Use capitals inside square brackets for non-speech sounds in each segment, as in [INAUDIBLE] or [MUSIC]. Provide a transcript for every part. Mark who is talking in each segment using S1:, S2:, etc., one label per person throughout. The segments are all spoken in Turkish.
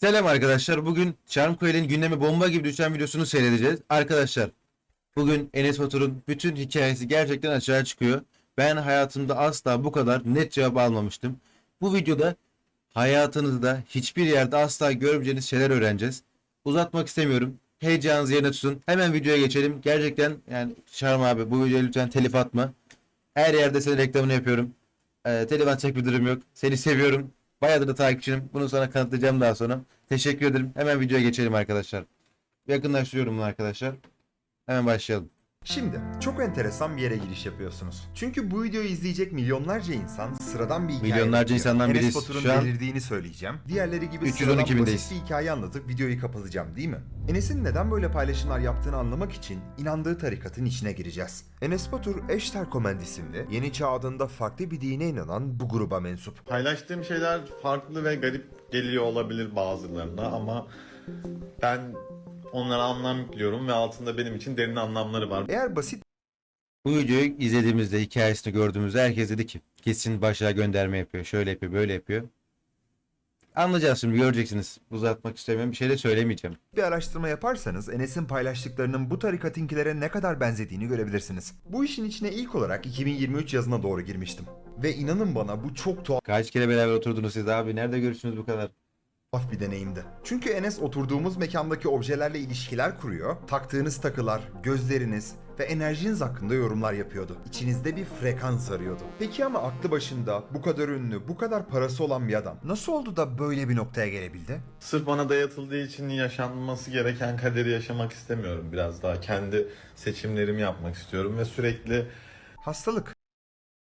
S1: Selam arkadaşlar. Bugün Charmcoil'in gündeme bomba gibi düşen videosunu seyredeceğiz. Arkadaşlar bugün Enes Batur'un bütün hikayesi gerçekten açığa çıkıyor. Ben hayatımda asla bu kadar net cevap almamıştım. Bu videoda hayatınızda hiçbir yerde asla görmeyeceğiniz şeyler öğreneceğiz. Uzatmak istemiyorum. Heyecanınızı yerine tutun. Hemen videoya geçelim. Gerçekten yani Charm abi bu videoya lütfen telif atma. Her yerde senin reklamını yapıyorum. Ee, telif atacak bir durum yok. Seni seviyorum. Bayağıdır da takipçinim. Bunu sana kanıtlayacağım daha sonra. Teşekkür ederim. Hemen videoya geçelim arkadaşlar. Yakınlaştırıyorum bunu arkadaşlar. Hemen başlayalım.
S2: Şimdi çok enteresan bir yere giriş yapıyorsunuz. Çünkü bu videoyu izleyecek milyonlarca insan sıradan bir hikaye
S1: Milyonlarca insandan
S2: Enes
S1: biriyiz.
S2: Batur'un
S1: Şu an
S2: delirdiğini söyleyeceğim. Diğerleri gibi
S1: 312
S2: sıradan
S1: bindeyiz.
S2: basit bir hikaye anlatıp videoyu kapatacağım değil mi? Enes'in neden böyle paylaşımlar yaptığını anlamak için inandığı tarikatın içine gireceğiz. Enes Batur Eşter Komend isimli Yeni Çağ adında farklı bir dine inanan bu gruba mensup.
S3: Paylaştığım şeyler farklı ve garip geliyor olabilir bazılarına ama ben onlara anlam yüklüyorum ve altında benim için derin anlamları var.
S2: Eğer basit
S1: Bu videoyu izlediğimizde hikayesini gördüğümüzde herkes dedi ki kesin başa gönderme yapıyor. Şöyle yapıyor böyle yapıyor. Anlayacağız şimdi göreceksiniz. Uzatmak istemiyorum. Bir şey de söylemeyeceğim.
S2: bir araştırma yaparsanız Enes'in paylaştıklarının bu tarikatinkilere ne kadar benzediğini görebilirsiniz. Bu işin içine ilk olarak 2023 yazına doğru girmiştim. Ve inanın bana bu çok tuhaf
S1: Kaç kere beraber oturdunuz siz abi? Nerede görüştünüz bu kadar?
S2: Bir deneyimdi. Çünkü Enes oturduğumuz mekandaki objelerle ilişkiler kuruyor, taktığınız takılar, gözleriniz ve enerjiniz hakkında yorumlar yapıyordu. İçinizde bir frekans arıyordu. Peki ama aklı başında bu kadar ünlü, bu kadar parası olan bir adam nasıl oldu da böyle bir noktaya gelebildi?
S3: Sırf bana dayatıldığı için yaşanması gereken kaderi yaşamak istemiyorum. Biraz daha kendi seçimlerimi yapmak istiyorum ve sürekli
S2: Hastalık.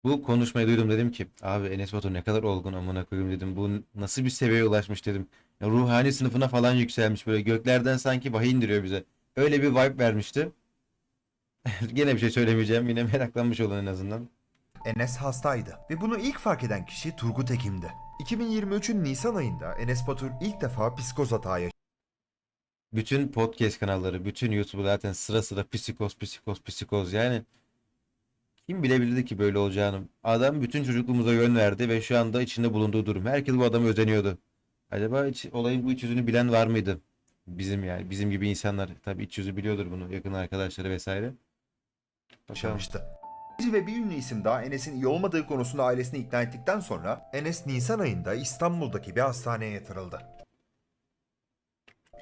S1: Bu konuşmayı duydum dedim ki abi Enes Batur ne kadar olgun amına koyayım dedim. Bu nasıl bir seviyeye ulaşmış dedim. Ya ruhani sınıfına falan yükselmiş böyle göklerden sanki vahiy indiriyor bize. Öyle bir vibe vermişti. [LAUGHS] Gene bir şey söylemeyeceğim. Yine meraklanmış olun en azından.
S2: Enes hastaydı ve bunu ilk fark eden kişi Turgut Ekim'di. 2023'ün Nisan ayında Enes Batur ilk defa psikoz hata
S1: Bütün podcast kanalları, bütün YouTube zaten sıra sıra psikoz, psikoz, psikoz. Yani kim bilebilirdi ki böyle olacağını? Adam bütün çocukluğumuza yön verdi ve şu anda içinde bulunduğu durum. Herkes bu adamı özeniyordu. Acaba iç, olayın bu iç yüzünü bilen var mıydı? Bizim yani bizim gibi insanlar tabii iç yüzü biliyordur bunu yakın arkadaşları vesaire. Bakalım.
S2: Bir ve bir ünlü isim daha Enes'in iyi olmadığı konusunda ailesini ikna ettikten sonra Enes Nisan ayında İstanbul'daki bir hastaneye yatırıldı.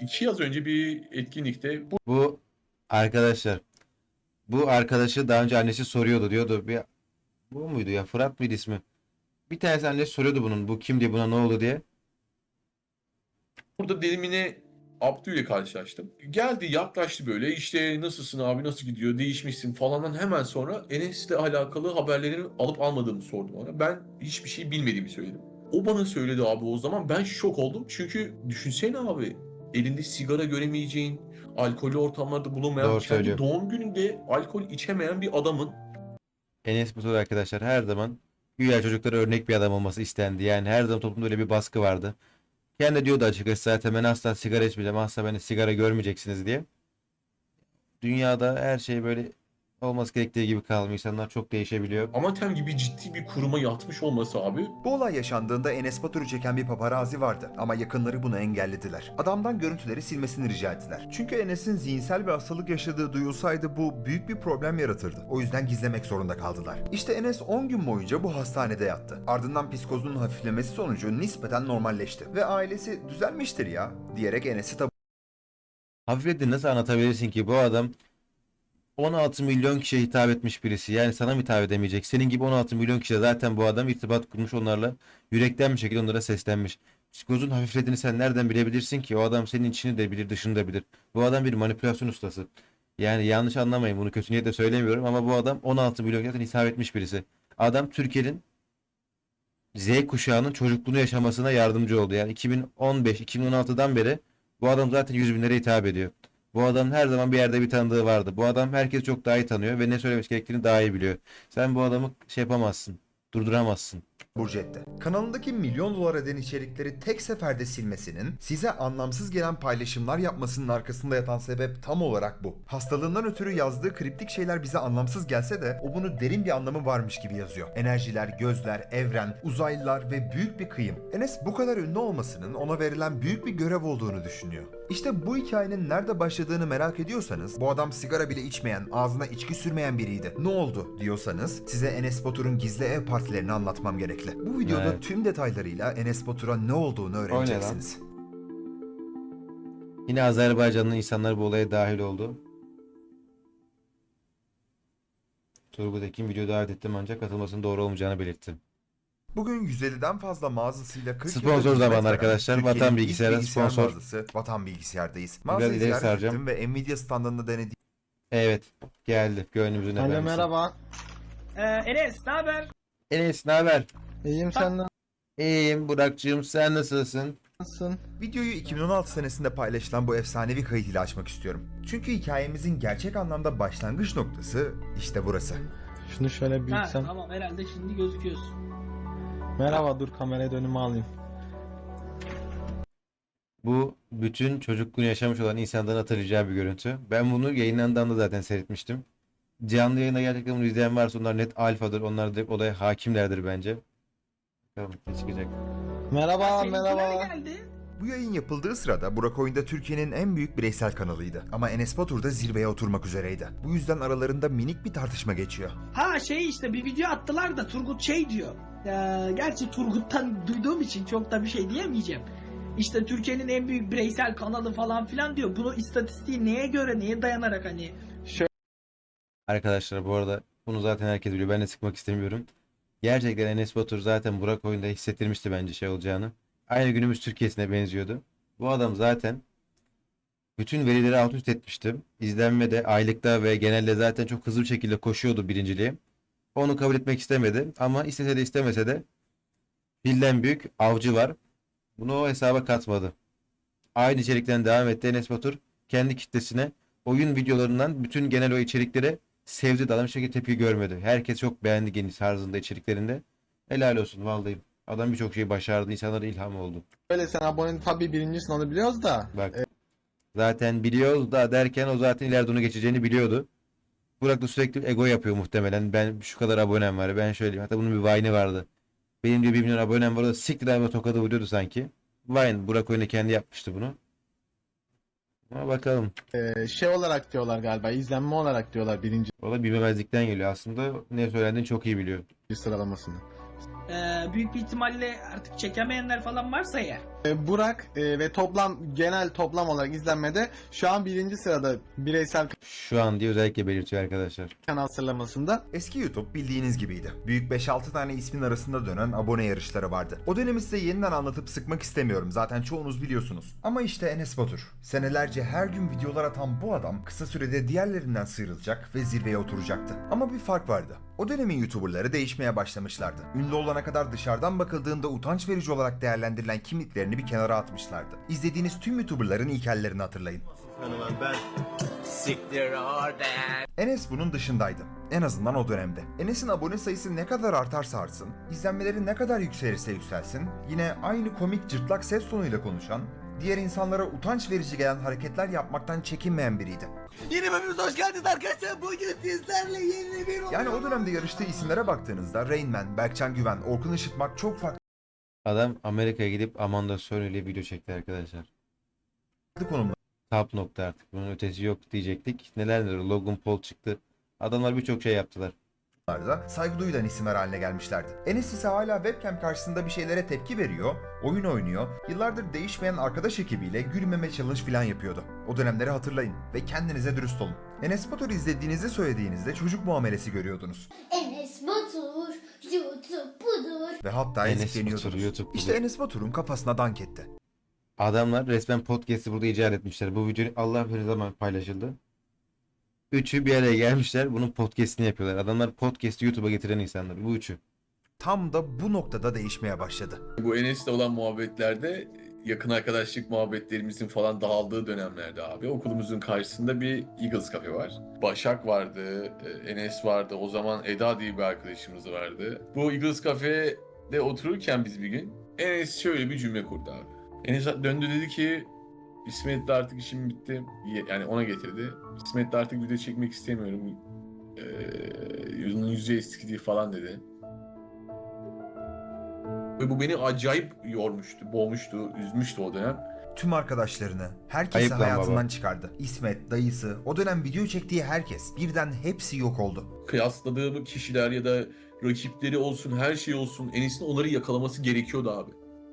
S4: İki yaz önce bir etkinlikte bu
S1: Bu arkadaşlar bu arkadaşı daha önce annesi soruyordu diyordu bir bu muydu ya Fırat mıydı ismi? Bir tanesi annesi soruyordu bunun bu kim diye buna ne oldu diye.
S4: burada delimine Abdü ile karşılaştım. Geldi yaklaştı böyle işte nasılsın abi nasıl gidiyor değişmişsin falandan hemen sonra Enes'le alakalı haberlerini alıp almadığımı sordu bana. Ben hiçbir şey bilmediğimi söyledim. O bana söyledi abi o zaman ben şok oldum. Çünkü düşünsene abi elinde sigara göremeyeceğin, alkollü ortamlarda bulunmayan,
S1: Doğru
S4: kendi doğum gününde alkol içemeyen bir adamın
S1: Enes Batur arkadaşlar her zaman güya çocuklara örnek bir adam olması istendi. Yani her zaman toplumda öyle bir baskı vardı. Kendi diyordu açıkçası zaten ben asla sigara içmeyeceğim. Asla beni sigara görmeyeceksiniz diye. Dünyada her şey böyle olması gerektiği gibi kalmıyor. İnsanlar çok değişebiliyor.
S4: Amatem gibi ciddi bir kuruma yatmış olması abi
S2: Bu olay yaşandığında Enes Batur'u çeken bir paparazi vardı ama yakınları bunu engellediler. Adamdan görüntüleri silmesini rica ettiler. Çünkü Enes'in zihinsel bir hastalık yaşadığı duyulsaydı bu büyük bir problem yaratırdı. O yüzden gizlemek zorunda kaldılar. İşte Enes 10 gün boyunca bu hastanede yattı. Ardından psikozunun hafiflemesi sonucu nispeten normalleşti. Ve ailesi düzelmiştir ya diyerek Enes'i tabu
S1: Hafiflettin nasıl anlatabilirsin ki bu adam 16 milyon kişiye hitap etmiş birisi. Yani sana mı hitap edemeyecek? Senin gibi 16 milyon kişiye zaten bu adam irtibat kurmuş onlarla. Yürekten bir şekilde onlara seslenmiş. Psikozun hafiflediğini sen nereden bilebilirsin ki? O adam senin içini de bilir, dışını da bilir. Bu adam bir manipülasyon ustası. Yani yanlış anlamayın bunu kötü niyetle söylemiyorum ama bu adam 16 milyon zaten hitap etmiş birisi. Adam Türkiye'nin Z kuşağının çocukluğunu yaşamasına yardımcı oldu. Yani 2015-2016'dan beri bu adam zaten yüz binlere hitap ediyor. Bu adam her zaman bir yerde bir tanıdığı vardı. Bu adam herkes çok daha iyi tanıyor ve ne söylemesi gerektiğini daha iyi biliyor. Sen bu adamı şey yapamazsın. Durduramazsın.
S2: Burcu etti. Kanalındaki milyon dolar eden içerikleri tek seferde silmesinin, size anlamsız gelen paylaşımlar yapmasının arkasında yatan sebep tam olarak bu. Hastalığından ötürü yazdığı kriptik şeyler bize anlamsız gelse de o bunu derin bir anlamı varmış gibi yazıyor. Enerjiler, gözler, evren, uzaylılar ve büyük bir kıyım. Enes bu kadar ünlü olmasının ona verilen büyük bir görev olduğunu düşünüyor. İşte bu hikayenin nerede başladığını merak ediyorsanız, bu adam sigara bile içmeyen, ağzına içki sürmeyen biriydi. Ne oldu diyorsanız, size Enes Batur'un gizli ev partilerini anlatmam gerekli. Bu videoda
S1: Evet.
S2: tüm detaylarıyla Enes Batur'a ne olduğunu öğreneceksiniz.
S1: Yine Azerbaycanlı insanlar bu olaya dahil oldu. Turgut Ekin video davet ettim ancak katılmasının doğru olmayacağını belirttim.
S2: Bugün 150'den fazla mağazasıyla 40
S1: Sponsor
S2: hizmet veren
S1: arkadaşlar.
S2: Türkiye'nin
S1: Vatan
S2: ilk
S1: Bilgisayar'a
S2: bilgisayar
S1: sponsor.
S2: mağazası Vatan Bilgisayar'dayız. Mağazayı
S1: ileri
S2: ziyaret
S1: saracağım.
S2: ettim ve Nvidia standında denediğim
S1: Evet geldi gönlümüzün
S5: Alo
S1: efendisi.
S5: merhaba.
S6: Ee, Enes ne haber?
S1: Enes ne haber?
S5: İyiyim sen
S1: İyiyim Burak'cığım sen nasılsın?
S5: nasılsın?
S2: Videoyu 2016 senesinde paylaşılan bu efsanevi kayıt ile açmak istiyorum. Çünkü hikayemizin gerçek anlamda başlangıç noktası işte burası.
S5: Şunu şöyle
S6: Ha,
S5: büyütsem.
S6: tamam herhalde şimdi gözüküyorsun.
S5: Merhaba dur kameraya dönümü alayım.
S1: Bu bütün çocukluğunu yaşamış olan insanların hatırlayacağı bir görüntü. Ben bunu yayınlandığında zaten seyretmiştim. Canlı yayında gerçekten bunu izleyen varsa onlar net alfadır. Onlar direkt olaya hakimlerdir bence. Bakalım ne çıkacak.
S5: Merhaba
S6: Seninkiler
S5: merhaba.
S6: geldi.
S2: Bu yayın yapıldığı sırada Burak Oyun'da Türkiye'nin en büyük bireysel kanalıydı. Ama Enes Batur da zirveye oturmak üzereydi. Bu yüzden aralarında minik bir tartışma geçiyor.
S6: Ha şey işte bir video attılar da Turgut şey diyor. Ee, gerçi Turgut'tan duyduğum için çok da bir şey diyemeyeceğim. İşte Türkiye'nin en büyük bireysel kanalı falan filan diyor. Bunu istatistiği neye göre neye dayanarak hani
S1: Arkadaşlar bu arada bunu zaten herkes biliyor. Ben de sıkmak istemiyorum. Gerçekten Enes Batur zaten Burak oyunda hissettirmişti bence şey olacağını. Aynı günümüz Türkiye'sine benziyordu. Bu adam zaten bütün verileri alt üst etmişti. İzlenmede, aylıkta ve genelde zaten çok hızlı bir şekilde koşuyordu birinciliğe. Onu kabul etmek istemedi ama istese de istemese de filden büyük avcı var. Bunu o hesaba katmadı. Aynı içerikten devam etti Enes Batur. Kendi kitlesine oyun videolarından bütün genel o içeriklere sevdi de adam şekilde tepki görmedi. Herkes çok beğendi geniş tarzında içeriklerinde. Helal olsun vallahi. Adam birçok şeyi başardı. insanlara ilham oldu.
S5: Böyle sen abone tabii birincisin onu biliyoruz da.
S1: Bak. Zaten biliyoruz da derken o zaten ileride onu geçeceğini biliyordu. Burak da sürekli ego yapıyor muhtemelen. Ben şu kadar abonem var. Ben şöyleyim. Hatta bunun bir Vine'i vardı. Benim diyor 1 milyon abonem var. O da siktir abi tokadı vuruyordu sanki. Vine. Burak oyunu kendi yapmıştı bunu. Ama bakalım.
S5: Ee, şey olarak diyorlar galiba izlenme olarak diyorlar birinci
S1: Valla bilmemezlikten geliyor. Aslında ne söylendiğini çok iyi biliyor.
S5: sıralamasını.
S6: E, büyük bir ihtimalle artık çekemeyenler falan varsa eğer.
S5: Ee, Burak e, ve toplam genel toplam olarak izlenmede şu an birinci sırada bireysel
S1: Şu an diye özellikle belirtiyor arkadaşlar.
S5: kanal sıralamasında.
S2: Eski YouTube bildiğiniz gibiydi. Büyük 5-6 tane ismin arasında dönen abone yarışları vardı. O dönemi size yeniden anlatıp sıkmak istemiyorum. Zaten çoğunuz biliyorsunuz. Ama işte Enes Batur. Senelerce her gün videolar atan bu adam kısa sürede diğerlerinden sıyrılacak ve zirveye oturacaktı. Ama bir fark vardı. O dönemin YouTuberları değişmeye başlamışlardı. Ünlü olana kadar dışarıdan bakıldığında utanç verici olarak değerlendirilen kimliklerini bir kenara atmışlardı. İzlediğiniz tüm YouTuberların ilkellerini hatırlayın. Enes bunun dışındaydı. En azından o dönemde. Enes'in abone sayısı ne kadar artarsa artsın, izlenmeleri ne kadar yükselirse yükselsin, yine aynı komik cırtlak ses tonuyla konuşan, diğer insanlara utanç verici gelen hareketler yapmaktan çekinmeyen biriydi.
S7: Yeni bölümümüze hoş geldiniz arkadaşlar. Bugün sizlerle yeni bir
S2: Yani o dönemde yarıştığı isimlere baktığınızda Rain Man, Berkcan Güven, Orkun Işıtmak çok farklı
S1: Adam Amerika'ya gidip Amanda Sony ile video çekti arkadaşlar.
S2: konumlarda
S1: Top nokta artık. Bunun ötesi yok diyecektik. Neler neler. Logan Paul çıktı. Adamlar birçok şey yaptılar.
S2: Da saygı duyulan isimler haline gelmişlerdi. Enes ise hala webcam karşısında bir şeylere tepki veriyor, oyun oynuyor, yıllardır değişmeyen arkadaş ekibiyle gülmeme challenge falan yapıyordu. O dönemleri hatırlayın ve kendinize dürüst olun. Enes Batur'u izlediğinizi söylediğinizde çocuk muamelesi görüyordunuz.
S8: Enes Batur, YouTube budur.
S2: Ve hatta
S1: Enes. Batur, YouTube
S2: İşte
S1: budur.
S2: Enes Batur'un kafasına dank etti.
S1: Adamlar resmen podcast'i burada icat etmişler. Bu video Allah bilir zaman paylaşıldı. Üçü bir araya gelmişler. Bunun podcast'ini yapıyorlar. Adamlar podcast'i YouTube'a getiren insanlar. Bu üçü.
S2: Tam da bu noktada değişmeye başladı.
S4: Bu Enes'le olan muhabbetlerde yakın arkadaşlık muhabbetlerimizin falan dağıldığı dönemlerde abi okulumuzun karşısında bir Eagles kafe var. Başak vardı, e, Enes vardı. O zaman Eda diye bir arkadaşımız vardı. Bu Eagles kafe de otururken biz bir gün Enes şöyle bir cümle kurdu abi. Enes döndü dedi ki İsmet'le artık işim bitti. Yani ona getirdi. İsmet'le artık video çekmek istemiyorum. Ee, yüzünün yüzü eskidi falan dedi. Ve bu beni acayip yormuştu, boğmuştu, üzmüştü o dönem.
S2: Tüm arkadaşlarını, herkesi
S1: Ayıp lan
S2: hayatından
S1: baba.
S2: çıkardı. İsmet, dayısı, o dönem video çektiği herkes birden hepsi yok oldu.
S4: Kıyasladığım kişiler ya da rakipleri olsun, her şey olsun Enes'in onları yakalaması gerekiyordu abi.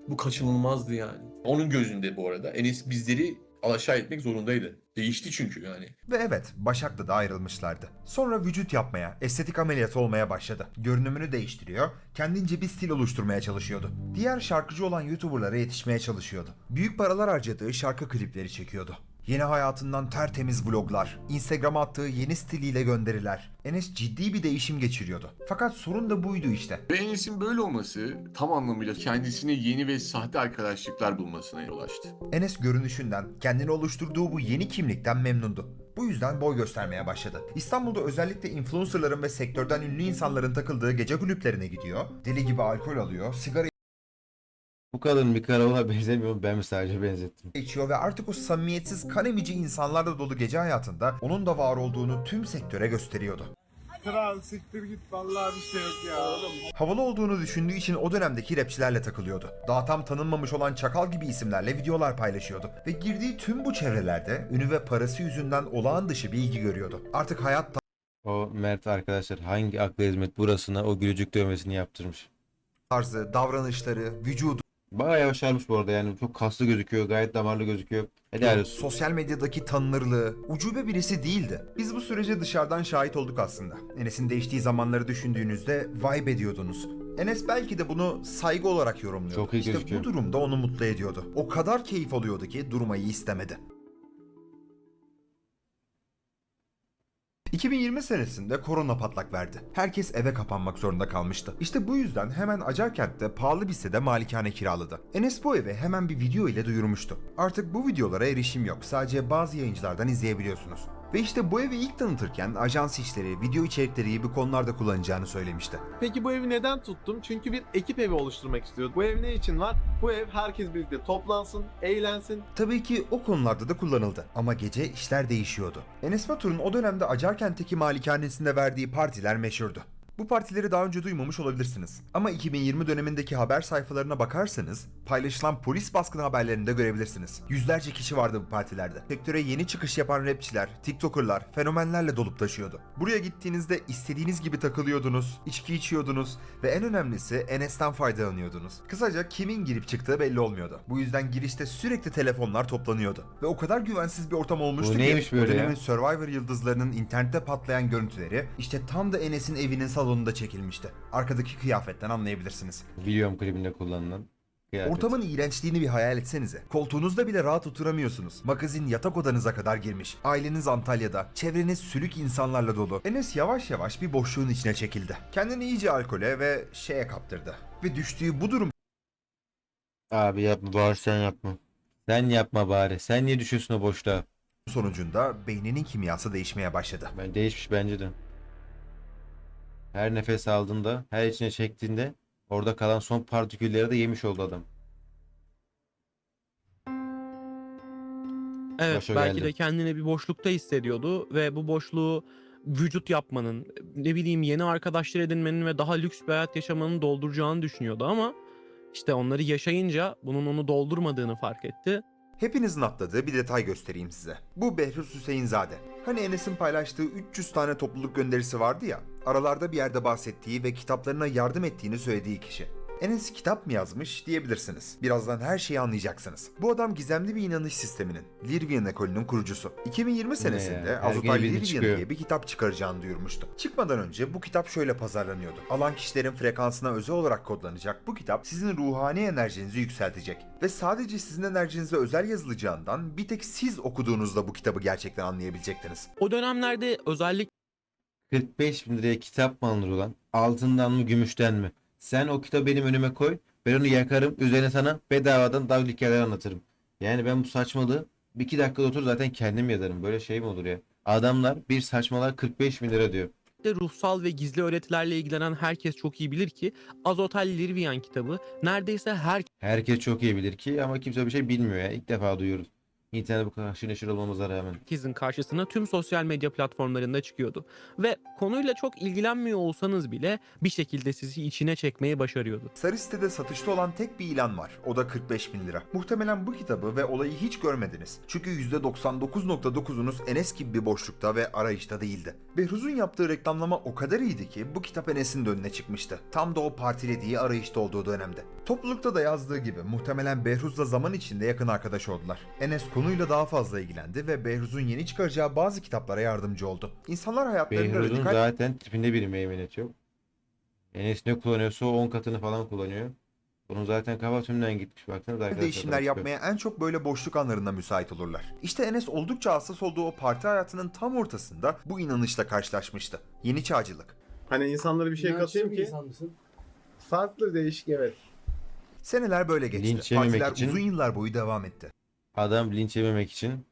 S4: Bu kaçınılmazdı yani. Onun gözünde bu arada Enes bizleri alaşağı etmek zorundaydı. Değişti çünkü yani.
S2: Ve evet, Başak'la da ayrılmışlardı. Sonra vücut yapmaya, estetik ameliyat olmaya başladı. Görünümünü değiştiriyor, kendince bir stil oluşturmaya çalışıyordu. Diğer şarkıcı olan YouTuber'lara yetişmeye çalışıyordu. Büyük paralar harcadığı şarkı klipleri çekiyordu. Yeni hayatından tertemiz vloglar, Instagram'a attığı yeni stiliyle gönderiler. Enes ciddi bir değişim geçiriyordu. Fakat sorun da buydu işte.
S4: Ve Enes'in böyle olması tam anlamıyla kendisine yeni ve sahte arkadaşlıklar bulmasına yol açtı.
S2: Enes görünüşünden, kendini oluşturduğu bu yeni kimlikten memnundu. Bu yüzden boy göstermeye başladı. İstanbul'da özellikle influencerların ve sektörden ünlü insanların takıldığı gece kulüplerine gidiyor. Deli gibi alkol alıyor, sigara
S1: Bu kadın bir karavala [LAUGHS] benzemiyor? Ben mi sadece benzettim?
S2: içiyor ve artık o samimiyetsiz kan emici insanlarla dolu gece hayatında onun da var olduğunu tüm sektöre gösteriyordu.
S9: Kral siktir git vallahi bir şey yok ya.
S2: Havalı olduğunu düşündüğü için o dönemdeki rapçilerle takılıyordu. Daha tam tanınmamış olan Çakal gibi isimlerle videolar paylaşıyordu. Ve girdiği tüm bu çevrelerde ünü ve parası yüzünden olağan dışı bir ilgi görüyordu. Artık hayat
S1: O Mert arkadaşlar hangi akla hizmet burasına o gülücük dövmesini yaptırmış.
S2: tarzı, davranışları, vücudu,
S1: Bayağı yavaşarmış bu arada yani çok kaslı gözüküyor gayet damarlı gözüküyor. Helal olsun.
S2: sosyal medyadaki tanınırlığı, ucube birisi değildi. Biz bu sürece dışarıdan şahit olduk aslında. Enes'in değiştiği zamanları düşündüğünüzde vibe ediyordunuz. Enes belki de bunu saygı olarak yorumluyordu.
S1: Çok iyi
S2: işte
S1: gözüküyor.
S2: bu durumda onu mutlu ediyordu. O kadar keyif alıyordu ki durmayı istemedi. 2020 senesinde korona patlak verdi. Herkes eve kapanmak zorunda kalmıştı. İşte bu yüzden hemen Acarkent'te pahalı bir sitede malikane kiraladı. Enes bu evi hemen bir video ile duyurmuştu. Artık bu videolara erişim yok. Sadece bazı yayıncılardan izleyebiliyorsunuz. Ve işte bu evi ilk tanıtırken ajans işleri, video içerikleri gibi konularda kullanacağını söylemişti.
S5: Peki bu evi neden tuttum? Çünkü bir ekip evi oluşturmak istiyordu. Bu ev ne için var? Bu ev herkes birlikte toplansın, eğlensin.
S2: Tabii ki o konularda da kullanıldı ama gece işler değişiyordu. Enes Batur'un o dönemde Acarkent'teki malikanesinde verdiği partiler meşhurdu. Bu partileri daha önce duymamış olabilirsiniz. Ama 2020 dönemindeki haber sayfalarına bakarsanız paylaşılan polis baskını haberlerinde görebilirsiniz. Yüzlerce kişi vardı bu partilerde. Sektöre yeni çıkış yapan rapçiler, tiktokerlar, fenomenlerle dolup taşıyordu. Buraya gittiğinizde istediğiniz gibi takılıyordunuz, içki içiyordunuz ve en önemlisi Enes'ten faydalanıyordunuz. Kısaca kimin girip çıktığı belli olmuyordu. Bu yüzden girişte sürekli telefonlar toplanıyordu. Ve o kadar güvensiz bir ortam olmuştu
S1: Bu
S2: ki
S1: neymiş
S2: o
S1: böyle ya?
S2: dönemin Survivor yıldızlarının internette patlayan görüntüleri işte tam da Enes'in evinin salonunda çekilmişti. Arkadaki kıyafetten anlayabilirsiniz.
S1: Videom klibinde kullanılan kıyafet.
S2: Ortamın iğrençliğini bir hayal etsenize. Koltuğunuzda bile rahat oturamıyorsunuz. Magazin yatak odanıza kadar girmiş. Aileniz Antalya'da. Çevreniz sülük insanlarla dolu. Enes yavaş yavaş bir boşluğun içine çekildi. Kendini iyice alkole ve şeye kaptırdı. Ve düştüğü bu durum
S1: Abi yapma bari sen yapma. Sen yapma bari. Sen niye düşüyorsun o boşluğa?
S2: sonucunda beyninin kimyası değişmeye başladı.
S1: Ben değişmiş bence de. Her nefes aldığında, her içine çektiğinde orada kalan son partikülleri de yemiş oldu adam.
S10: Evet
S1: Başa
S10: belki
S1: geldi.
S10: de kendini bir boşlukta hissediyordu ve bu boşluğu vücut yapmanın, ne bileyim yeni arkadaşlar edinmenin ve daha lüks bir hayat yaşamanın dolduracağını düşünüyordu ama işte onları yaşayınca bunun onu doldurmadığını fark etti.
S2: Hepinizin atladığı bir detay göstereyim size. Bu Behruz Hüseyinzade. Hani Enes'in paylaştığı 300 tane topluluk gönderisi vardı ya, aralarda bir yerde bahsettiği ve kitaplarına yardım ettiğini söylediği kişi. Enes kitap mı yazmış diyebilirsiniz. Birazdan her şeyi anlayacaksınız. Bu adam gizemli bir inanış sisteminin, Lirvian ekolünün kurucusu. 2020 senesinde Azotay Lirvian diye bir kitap çıkaracağını duyurmuştu. Çıkmadan önce bu kitap şöyle pazarlanıyordu. Alan kişilerin frekansına özel olarak kodlanacak bu kitap sizin ruhani enerjinizi yükseltecek. Ve sadece sizin enerjinize özel yazılacağından bir tek siz okuduğunuzda bu kitabı gerçekten anlayabilecektiniz.
S10: O dönemlerde özellikle
S1: 45 bin liraya kitap mı alınır ulan? Altından mı gümüşten mi? Sen o kitabı benim önüme koy. Ben onu yakarım. Üzerine sana bedavadan davul hikayeler anlatırım. Yani ben bu saçmalığı bir iki dakikada otur zaten kendim yazarım. Böyle şey mi olur ya? Adamlar bir saçmalar 45 bin lira diyor.
S10: özellikle ruhsal ve gizli öğretilerle ilgilenen herkes çok iyi bilir ki Azotel Lirvian kitabı neredeyse
S1: Herkes çok iyi bilir ki ama kimse bir şey bilmiyor ya. İlk defa duyuyoruz. İnternette bu kadar haşır neşir olmamıza rağmen.
S10: herkesin karşısına tüm sosyal medya platformlarında çıkıyordu. Ve konuyla çok ilgilenmiyor olsanız bile bir şekilde sizi içine çekmeyi başarıyordu.
S2: Sarı sitede satışta olan tek bir ilan var. O da 45 bin lira. Muhtemelen bu kitabı ve olayı hiç görmediniz. Çünkü %99.9'unuz Enes gibi bir boşlukta ve arayışta değildi. Behruz'un yaptığı reklamlama o kadar iyiydi ki bu kitap Enes'in de önüne çıkmıştı. Tam da o partilediği arayışta olduğu dönemde. Toplulukta da yazdığı gibi muhtemelen Behruz'la zaman içinde yakın arkadaş oldular. Enes konuyla daha fazla ilgilendi ve Behruz'un yeni çıkaracağı bazı kitaplara yardımcı oldu. İnsanlar hayatlarında
S1: Behruz'un
S2: radikal
S1: zaten tipinde bir meymenet yok. Enes ne kullanıyorsa o 10 katını falan kullanıyor. Bunun zaten kafa tümden gitmiş. Baksanıza arkadaşlar.
S2: değişimler yapmaya en çok böyle boşluk anlarında müsait olurlar. İşte Enes oldukça hassas olduğu o parti hayatının tam ortasında bu inanışla karşılaşmıştı. Yeni çağcılık.
S5: Hani insanlara bir şey katayım ki farklı değişik evet.
S2: Seneler böyle geçti.
S1: Linç yememek
S2: Partiler
S1: için-
S2: uzun yıllar boyu devam etti.
S1: Adam linç yememek için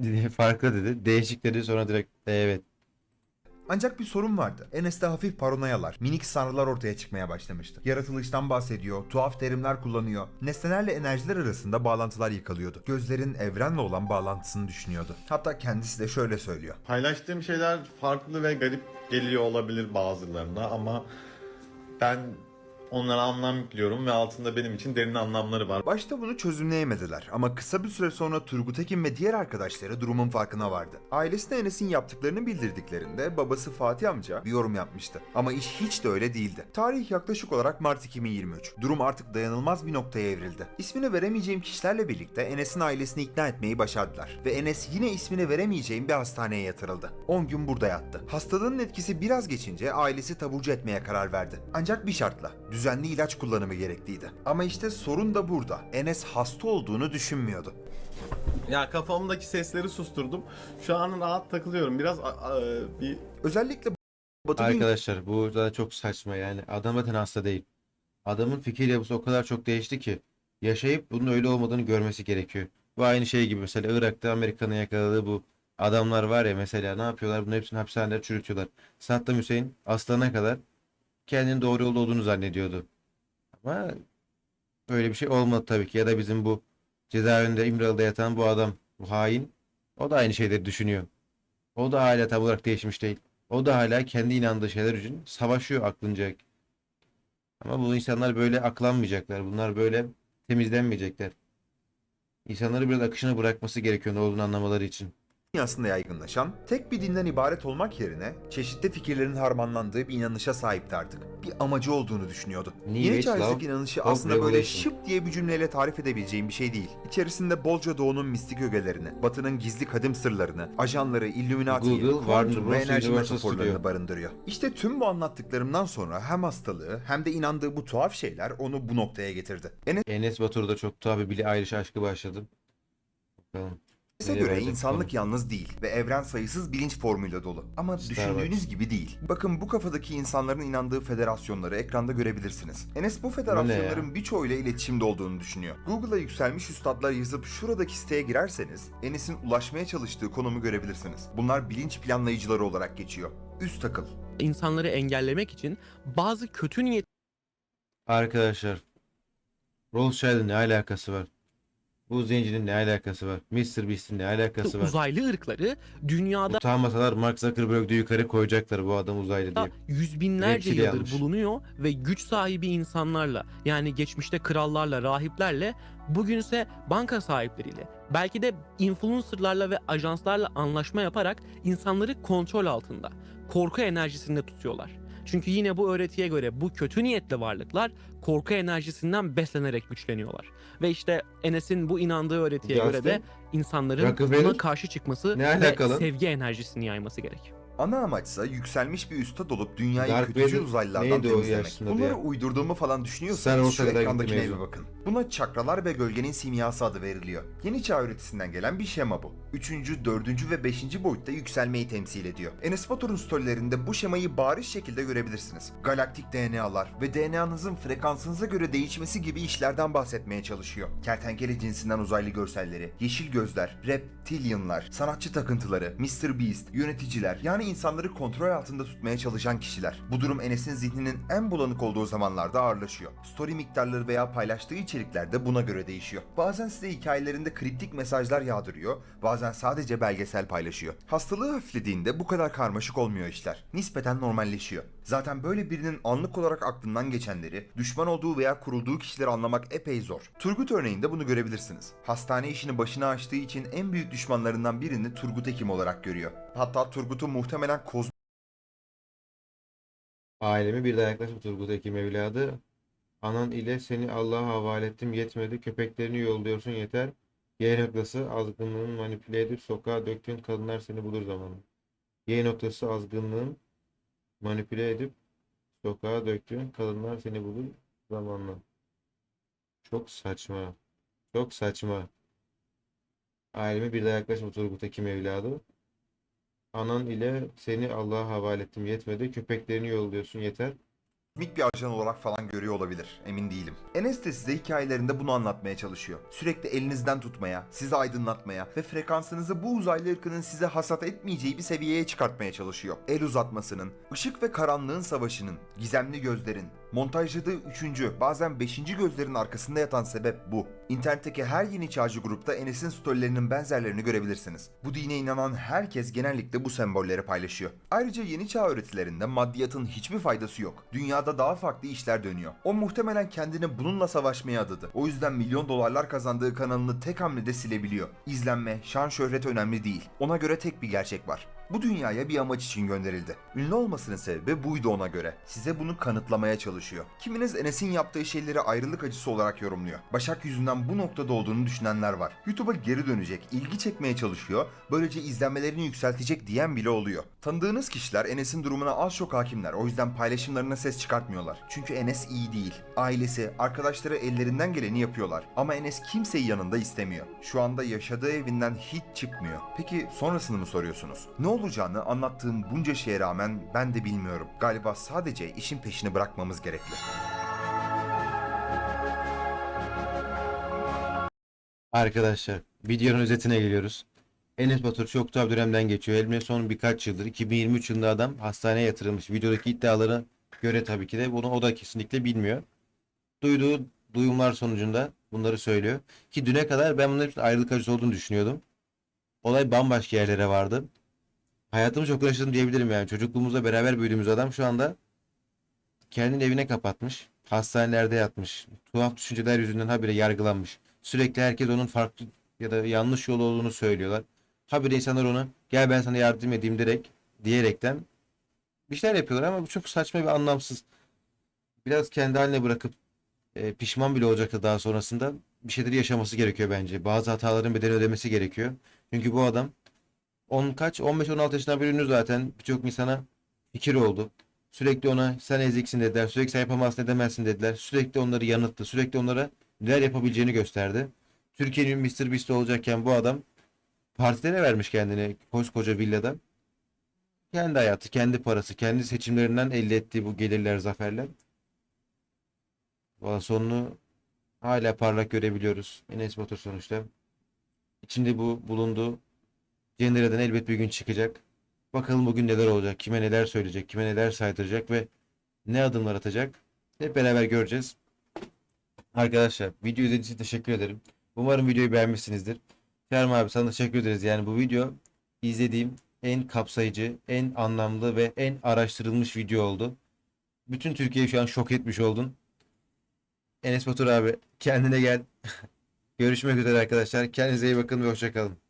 S1: [LAUGHS] farklı dedi. Değişik dedi sonra direkt "E, evet.
S2: Ancak bir sorun vardı. Enes'te hafif paranoyalar, minik sanrılar ortaya çıkmaya başlamıştı. Yaratılıştan bahsediyor, tuhaf terimler kullanıyor. Nesnelerle enerjiler arasında bağlantılar yıkalıyordu. Gözlerin evrenle olan bağlantısını düşünüyordu. Hatta kendisi de şöyle söylüyor.
S3: Paylaştığım şeyler farklı ve garip geliyor olabilir bazılarına ama ben onlara anlam yüklüyorum ve altında benim için derin anlamları var.
S2: Başta bunu çözümleyemediler ama kısa bir süre sonra Turgut Ekin ve diğer arkadaşları durumun farkına vardı. Ailesine Enes'in yaptıklarını bildirdiklerinde babası Fatih amca bir yorum yapmıştı. Ama iş hiç de öyle değildi. Tarih yaklaşık olarak Mart 2023. Durum artık dayanılmaz bir noktaya evrildi. İsmini veremeyeceğim kişilerle birlikte Enes'in ailesini ikna etmeyi başardılar. Ve Enes yine ismini veremeyeceğim bir hastaneye yatırıldı. 10 gün burada yattı. Hastalığın etkisi biraz geçince ailesi taburcu etmeye karar verdi. Ancak bir şartla. Düzenli ilaç kullanımı gerekliydi. Ama işte sorun da burada. Enes hasta olduğunu düşünmüyordu.
S5: Ya kafamdaki sesleri susturdum. Şu an rahat takılıyorum. Biraz a- a- bir
S2: Özellikle Batı
S1: Arkadaşlar bu da çok saçma yani. Adam zaten hasta değil. Adamın fikir yapısı o kadar çok değişti ki yaşayıp bunun öyle olmadığını görmesi gerekiyor. Bu aynı şey gibi mesela Irak'ta Amerika'nın yakaladığı bu adamlar var ya mesela ne yapıyorlar? Bunun hepsini hapishanelerde çürütüyorlar. Saddam Hüseyin aslanına kadar kendinin doğru yolda olduğunu zannediyordu. Ama böyle bir şey olmadı tabii ki. Ya da bizim bu cezaevinde İmralı'da yatan bu adam, bu hain o da aynı şeyleri düşünüyor. O da hala tam olarak değişmiş değil. O da hala kendi inandığı şeyler için savaşıyor aklınca. Ama bu insanlar böyle aklanmayacaklar. Bunlar böyle temizlenmeyecekler. İnsanları biraz akışına bırakması gerekiyor ne olduğunu anlamaları için.
S2: Dünyasında yaygınlaşan, tek bir dinden ibaret olmak yerine çeşitli fikirlerin harmanlandığı bir inanışa sahipti artık. Bir amacı olduğunu düşünüyordu. Yeni
S1: Love
S2: inanışı aslında böyle şıp diye bir cümleyle tarif edebileceğim bir şey değil. İçerisinde bolca doğunun mistik ögelerini, batının gizli kadim sırlarını, ajanları, Illuminati'yi, kuantum ve enerji metaforlarını barındırıyor. İşte tüm bu anlattıklarımdan sonra hem hastalığı hem de inandığı bu tuhaf şeyler onu bu noktaya getirdi.
S1: Enes Batur'da çok tuhaf bir Billie Eilish aşkı başladı. Bakalım. Nereye
S2: göre insanlık yalnız değil ve evren sayısız bilinç formuyla dolu. Ama düşündüğünüz gibi değil. Bakın bu kafadaki insanların inandığı federasyonları ekranda görebilirsiniz. Enes bu federasyonların birçoğuyla iletişimde olduğunu düşünüyor. Google'a yükselmiş üstadlar yazıp şuradaki siteye girerseniz Enes'in ulaşmaya çalıştığı konumu görebilirsiniz. Bunlar bilinç planlayıcıları olarak geçiyor. Üst akıl.
S10: İnsanları engellemek için bazı kötü niyetli
S1: Arkadaşlar. Rothschild'in ne alakası var? Bu zencinin ne alakası var? Mr. Beast'in ne alakası var?
S10: uzaylı ırkları dünyada
S1: Utanmasalar Mark Zuckerberg'ü yukarı koyacaklar bu adam uzaylı diye.
S10: yüz binlerce yıldır
S1: yanlış.
S10: bulunuyor ve güç sahibi insanlarla yani geçmişte krallarla, rahiplerle bugünse banka sahipleriyle belki de influencerlarla ve ajanslarla anlaşma yaparak insanları kontrol altında, korku enerjisinde tutuyorlar. Çünkü yine bu öğretiye göre bu kötü niyetli varlıklar korku enerjisinden beslenerek güçleniyorlar. Ve işte Enes'in bu inandığı öğretiye göre de
S1: Justin,
S10: insanların buna karşı çıkması
S1: ne
S10: ve
S1: alakalı?
S10: sevgi enerjisini yayması gerek.
S2: Ana amaçsa yükselmiş bir üstad olup dünyayı
S1: Darth
S2: kötücül
S1: Vader
S2: uzaylılardan
S1: neydi o
S2: temizlemek.
S1: yaşında
S2: Bunları
S1: diye?
S2: uydurduğumu falan
S1: Star
S2: düşünüyorsanız şu
S1: gitti
S2: ekrandakine bir bakın. Buna çakralar ve gölgenin simyası adı veriliyor. Yeni çağ öğretisinden gelen bir şema bu. Üçüncü, dördüncü ve beşinci boyutta yükselmeyi temsil ediyor. Enes Batur'un storylerinde bu şemayı bariz şekilde görebilirsiniz. Galaktik DNA'lar ve DNA'nızın frekans frekansınıza göre değişmesi gibi işlerden bahsetmeye çalışıyor. Kertenkele cinsinden uzaylı görselleri, yeşil gözler, reptilianlar, sanatçı takıntıları, Mr. Beast, yöneticiler yani insanları kontrol altında tutmaya çalışan kişiler. Bu durum Enes'in zihninin en bulanık olduğu zamanlarda ağırlaşıyor. Story miktarları veya paylaştığı içerikler de buna göre değişiyor. Bazen size hikayelerinde kriptik mesajlar yağdırıyor, bazen sadece belgesel paylaşıyor. Hastalığı hafiflediğinde bu kadar karmaşık olmuyor işler. Nispeten normalleşiyor. Zaten böyle birinin anlık olarak aklından geçenleri, düşman olduğu veya kurulduğu kişileri anlamak epey zor. Turgut örneğinde bunu görebilirsiniz. Hastane işini başına açtığı için en büyük düşmanlarından birini Turgut Hekim olarak görüyor. Hatta Turgut'u muhtemelen kozmik
S1: Ailemi bir daha yaklaşma Turgut Ekim evladı. Anan ile seni Allah'a havale ettim yetmedi. Köpeklerini yolluyorsun yeter. Y noktası azgınlığın manipüle edip sokağa döktüğün kadınlar seni bulur zamanı. Y noktası azgınlığın manipüle edip sokağa döktüğün kadınlar seni bulur zamanla. Çok saçma. Çok saçma. Aileme bir daha yaklaşma Turgut Ekim evladı. Anan ile seni Allah'a havale ettim yetmedi. Köpeklerini yolluyorsun yeter.
S2: Bir ajan olarak falan görüyor olabilir. Emin değilim. Enes de size hikayelerinde bunu anlatmaya çalışıyor. Sürekli elinizden tutmaya, sizi aydınlatmaya ve frekansınızı bu uzaylı ırkının size hasat etmeyeceği bir seviyeye çıkartmaya çalışıyor. El uzatmasının, ışık ve karanlığın savaşının, gizemli gözlerin, montajladığı üçüncü, bazen beşinci gözlerin arkasında yatan sebep bu. İnternetteki her yeni çağcı grupta Enes'in storylerinin benzerlerini görebilirsiniz. Bu dine inanan herkes genellikle bu sembolleri paylaşıyor. Ayrıca yeni çağ öğretilerinde maddiyatın hiçbir faydası yok. Dünyada daha farklı işler dönüyor. O muhtemelen kendini bununla savaşmaya adadı. O yüzden milyon dolarlar kazandığı kanalını tek hamlede silebiliyor. İzlenme, şan şöhret önemli değil. Ona göre tek bir gerçek var. Bu dünyaya bir amaç için gönderildi. Ünlü olmasının sebebi buydu ona göre. Size bunu kanıtlamaya çalışıyor. Kiminiz Enes'in yaptığı şeyleri ayrılık acısı olarak yorumluyor. Başak yüzünden bu noktada olduğunu düşünenler var. YouTube'a geri dönecek, ilgi çekmeye çalışıyor, böylece izlenmelerini yükseltecek diyen bile oluyor. Tanıdığınız kişiler Enes'in durumuna az çok hakimler. O yüzden paylaşımlarına ses çıkartmıyorlar. Çünkü Enes iyi değil. Ailesi, arkadaşları ellerinden geleni yapıyorlar. Ama Enes kimseyi yanında istemiyor. Şu anda yaşadığı evinden hiç çıkmıyor. Peki sonrasını mı soruyorsunuz? Ne olacağını anlattığım bunca şeye rağmen ben de bilmiyorum. Galiba sadece işin peşini bırakmamız gerekli.
S1: Arkadaşlar videonun özetine geliyoruz. Enes Batur çok tuhaf dönemden geçiyor. Elimde son birkaç yıldır 2023 yılında adam hastaneye yatırılmış. Videodaki iddialara göre tabii ki de bunu o da kesinlikle bilmiyor. Duyduğu duyumlar sonucunda bunları söylüyor. Ki düne kadar ben bunların ayrılık acısı olduğunu düşünüyordum. Olay bambaşka yerlere vardı. Hayatımı çok uğraştım diyebilirim yani. Çocukluğumuzda beraber büyüdüğümüz adam şu anda kendini evine kapatmış. Hastanelerde yatmış. Tuhaf düşünceler yüzünden habire yargılanmış. Sürekli herkes onun farklı ya da yanlış yol olduğunu söylüyorlar. Habire insanlar ona gel ben sana yardım edeyim direkt diyerekten bir şeyler yapıyorlar ama bu çok saçma ve anlamsız. Biraz kendi haline bırakıp e, pişman bile olacaktı daha sonrasında bir şeyleri yaşaması gerekiyor bence. Bazı hataların bedelini ödemesi gerekiyor. Çünkü bu adam 10 kaç 15-16 yaşından bir ünlü zaten birçok insana fikir oldu. Sürekli ona sen eziksin dediler. Sürekli sen yapamazsın edemezsin dediler. Sürekli onları yanıttı. Sürekli onlara neler yapabileceğini gösterdi. Türkiye'nin Mr. Beast olacakken bu adam partilere vermiş kendini koskoca villada. Kendi hayatı, kendi parası, kendi seçimlerinden elde ettiği bu gelirler, zaferler. Valla sonunu hala parlak görebiliyoruz. Enes Batur sonuçta. İçinde bu bulunduğu Cendere'den elbet bir gün çıkacak. Bakalım bugün neler olacak, kime neler söyleyecek, kime neler saydıracak ve ne adımlar atacak. Hep beraber göreceğiz. Arkadaşlar video izlediğiniz için teşekkür ederim. Umarım videoyu beğenmişsinizdir. Kerem abi sana teşekkür ederiz. Yani bu video izlediğim en kapsayıcı, en anlamlı ve en araştırılmış video oldu. Bütün Türkiye'yi şu an şok etmiş oldun. Enes Batur abi kendine gel. [LAUGHS] Görüşmek üzere arkadaşlar. Kendinize iyi bakın ve hoşçakalın.